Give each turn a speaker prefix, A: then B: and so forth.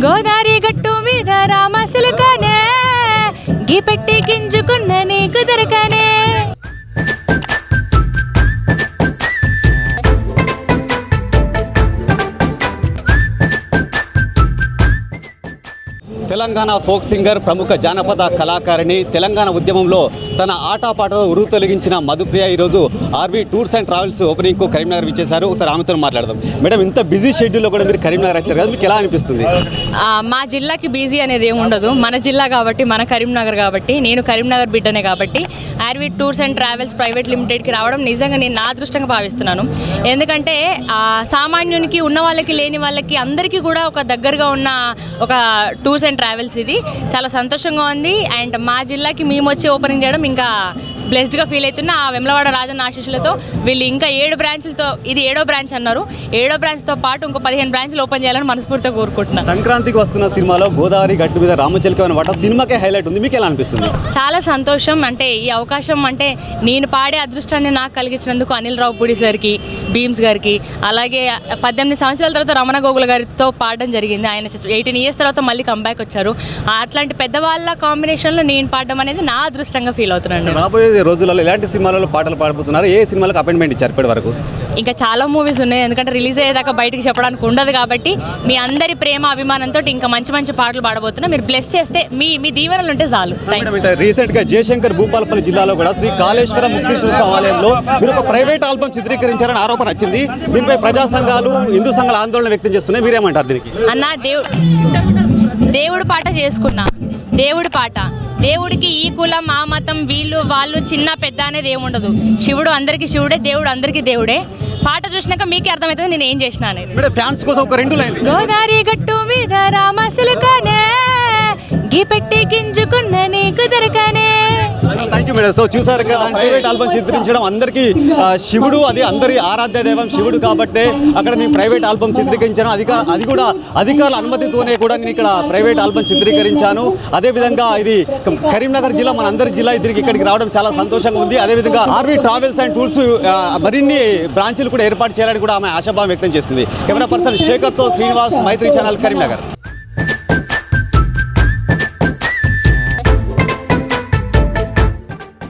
A: గోదారి గట్టు మీద రామసులుకనే గీ పెట్టి గింజుకున్న నీకు దొరకనే.
B: తెలంగాణ ఫోక్ సింగర్ ప్రముఖ జానపద కళాకారిణి తెలంగాణ ఉద్యమంలో తన ఆటపాటలో ఉరువు తొలగించిన మధుప్రియ ఈరోజు ఆర్వీ టూర్స్ అండ్ ట్రావెల్స్ ఓపెనింగ్కు కరీంనగర్ ఇచ్చేశారు ఒకసారి ఆమెతో మాట్లాడదాం. మేడం ఇంత బిజీ షెడ్యూల్లో కూడా మీరు కరీంనగర్ వచ్చారు కదా మీకు ఎలా అనిపిస్తుంది?
A: మా జిల్లాకి బిజీ అనేది ఏమి ఉండదు. మన జిల్లా కాబట్టి మన కరీంనగర్ కాబట్టి నేను కరీంనగర్ బిడ్డనే కాబట్టి RV tours and travels private లిమిటెడ్కి రావడం నిజంగా నేను నా అదృష్టంగా భావిస్తున్నాను. ఎందుకంటే సామాన్యునికి ఉన్న వాళ్ళకి లేని వాళ్ళకి అందరికీ కూడా ఒక దగ్గరగా ఉన్న ఒక టూర్స్ అండ్ ట్రావెల్స్ ఇది. చాలా సంతోషంగా ఉంది. అండ్ మా జిల్లాకి మేము వచ్చి ఓపెనింగ్ చేయడం ఇంకా బ్లెస్డ్గా ఫీల్ అవుతున్నా ఆ వెమ్లవాడ రాజన్న ఆశీస్సులతో వీళ్ళు ఇంకా ఏడు బ్రాంచ్లతో ఇది ఏడో బ్రాంచ్ అన్నారు. ఏడో బ్రాంచ్తో పాటు ఇంకో పదిహేను బ్రాంచ్లు ఓపెన్ చేయాలని మనస్ఫూర్తిగా కోరుకుంటున్నాను.
B: సంక్రాంతికి వస్తున్న సినిమాలో గోదావరి గట్టు మీద రామచిలకమైన వాట సినిమాకే హైలైట్ ఉంది. మీకు ఎలా అనిపిస్తుంది?
A: చాలా సంతోషం. అంటే ఈ అవకాశం అంటే నేను పాడే అదృష్టాన్ని నాకు కలిగించినందుకు అనిల్ రావు పూడి సార్కి భీమ్స్ గారికి అలాగే పద్దెనిమిది సంవత్సరాల తర్వాత రమణ గోగుల గారితో పాడడం జరిగింది. ఆయన ఎయిటీన్ ఇయర్స్ తర్వాత మళ్ళీ కంబ్యాక్ వచ్చారు. అట్లాంటి పెద్దవాళ్ళ కాంబినేషన్లో నేను పాడడం అనేది నా అదృష్టంగా ఫీల్ అవుతున్నాను
B: రాబోయే రోజులలో ఎలాంటి సినిమాలలో పాటలు పాడబోతున్నారు? ఏ సినిమాలకు అపాయింట్మెంట్ ఇచ్చారు ఇప్పటి వరకు?
A: ఇంకా చాలా మూవీస్ ఉన్నాయి. ఎందుకంటే రిలీజ్ అయ్యేదాకా బయటికి చెప్పడానికి ఉండదు కాబట్టి మీ అందరి ప్రేమ అభిమానంతో ఇంకా మంచి మంచి పాటలు పాడబోతున్నా. మీరు బ్లెస్ చేస్తే మీ మీ దీవెనలు ఉంటే చాలు.
B: రీసెంట్గా జయశంకర్ భూపాలపల్లి జిల్లాలో కూడా శ్రీ కాళేశ్వర ముక్తేశ్వర స్వామి ఆలయంలో మీరు ఒక ప్రైవేట్ ఆల్బమ్ చిత్రీకరించారని ఆరోపణ వచ్చింది. దీనిపై ప్రజా సంఘాలు హిందూ సంఘాల ఆందోళన వ్యక్తం చేస్తున్నాయి. మీరేమంటారు దీనికి?
A: అన్న దేవు దేవుడు పాట చేసుకున్నా. దేవుడి పాట. దేవుడికి ఈ కులం ఆ మతం వీళ్ళు వాళ్ళు చిన్న పెద్ద అనేది ఏముండదు శివుడు అందరికీ శివుడే దేవుడు అందరికీ దేవుడే. పాట చూసినాక మీకే అర్థమవుతుంది నేను ఏం చేసిన అనేది.
B: ఫ్యాన్స్ కోసం ఒక రెండు లైన్లు.
A: గోదారి గట్టు మీద రామసులుకనే గీ పెట్టి గింజుకున్న నీకు దొరకనే.
B: థ్యాంక్ యూ మేడం సో చూసారు కదా ప్రైవేట్ ఆల్బమ్ చిత్రించడం అందరికీ శివుడు అది అందరి ఆరాధ్య దైవం శివుడు కాబట్టే అక్కడ నేను ప్రైవేట్ ఆల్బమ్ చిత్రీకరించాను. అది కా- అది కూడా అధికారుల అనుమతితోనే కూడా నేను ఇక్కడ ప్రైవేట్ ఆల్బమ్ చిత్రీకరించాను. అదేవిధంగా ఇది కరీంనగర్ జిల్లా మన అందరి జిల్లా దీనికి ఇక్కడికి రావడం చాలా సంతోషంగా ఉంది. అదేవిధంగా ఆర్వీ ట్రావెల్స్ అండ్ టూర్స్ మరిన్ని బ్రాంచ్లు కూడా ఏర్పాటు చేయాలని కూడా ఆమె ఆశాభావం వ్యక్తం చేసింది. కెమెరా పర్సన్ శేఖర్తో శ్రీనివాస్ మైత్రి ఛానల్ కరీంనగర్.